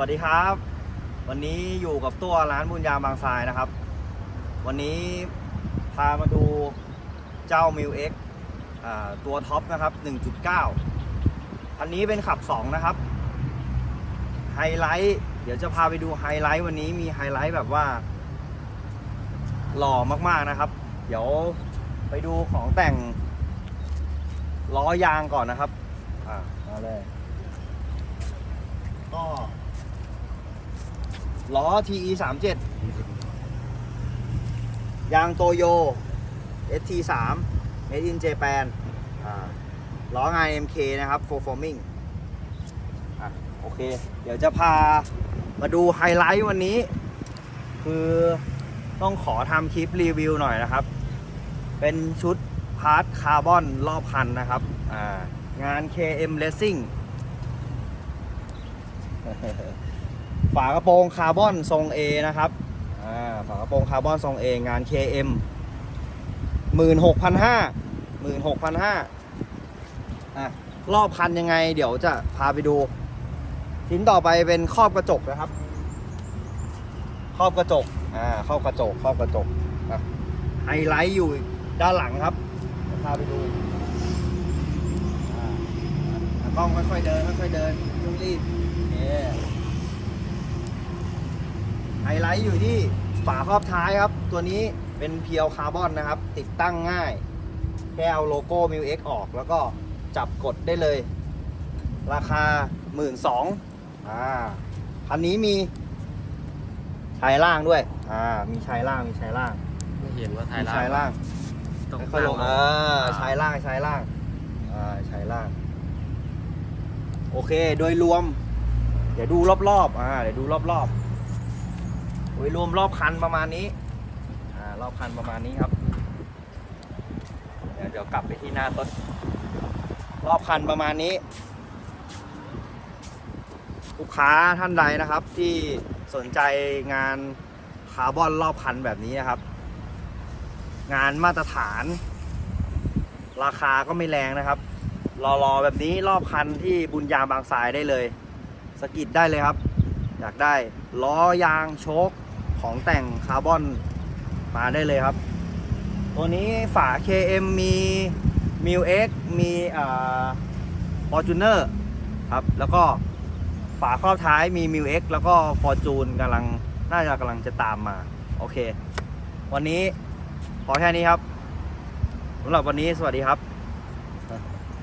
วัสดีครับ วันนี้อยู่กับตัวร้านบุญยามบางทรายนะครับ วันนี้พามาดูเจ้า m ิ X อ่าตัวท็อปนะครับ 1.9 อันนี้เป็นขับ 2 นะครับ ไฮไลท์เดี๋ยวจะพาไปดูไฮไลท์วันนี้มีไฮไลท์แบบว่า หล่อมากๆนะครับ เดี๋ยวไปดูของแต่งล้อยางก่อนนะครับ อ่ามาเลยก็ ล้อ TE 3 7ยางโตโย ST 3 Made in Japan ล้องาน MK นะครับ for forming อะโอเค เดี๋ยวจะพามาดูไฮไลท์วันนี้ คือต้องขอทำคลิปรีวิวหน่อยนะครับ เป็นชุดพาร์ทคาร์บอนรอบคันนะครับ อ่างาน KM Racing ฝากระโปรงคาร์บอนทรง A นะครับอ่าฝากระโปรงคาร์บอนทรง A งาน KM 16,500 16,500อะรอบคันยังไง เดี๋ยวจะพาไปดู ชิ้นต่อไปเป็นครอบกระจกนะครับ ครอบกระจกอ่าครอบกระจกครอบกระจกอะไฮไลท์อยู่ด้านหลังครับพาไปดูกล้องค่อยๆเดินค่อยๆเดินไม่ต้องรีบเนี่ย ไฮไลท์อยู่ที่ฝาครอบท้ายครับ ตัวนี้เป็นเพียวคาร์บอนนะครับ ติดตั้งง่าย แค่เอาโลโก้ m ิ X ออกแล้วก็จับกดได้เลย ราคา 1 2ื่นอ่าคันนี้มีชายล่างด้วย อ่า มีชายล่าง มีชายล่าง ไม่เห็นว่าถ่ายมีชายล่างต้องค่อยๆลงตั้อ่าอ่าชายล่าง ชายล่าง อ่า ชายล่าง โอเค โดยรวม เดี๋ยวดูรอบๆ อ่า เดี๋ยวดูรอบๆโด ยรวมรอบคันประมาณนี้อ่ารอบคันประมาณนี้ครับ เดี๋ยวเดี๋ยวกลับไปที่หน้ารถรอบคันประมาณนี้ ลูกค้าท่านใดนะครับ ที่สนใจงานคาร์บอนรอบคันแบบนี้นะครับ งานมาตรฐาน ราคาก็ไม่แรงนะครับรอๆแบบนี้รอบคันที่บุญยามบางทรายได้เลย สกิดได้เลยครับ อยากได้ล้อยางโชค ของแต่งคาร์บอนมาได้เลยครับ ตัวนี้ฝา KM มี m i l X มีอ่า Fortuner ครับ แล้วก็ฝาครอบท้ายมี m i l X แล้วก็ Fortune กำลังน่าจะกำลังจะตามมา โอเค วันนี้พอแค่นี้ครับสำหรับวันนี้สวัสดีครับ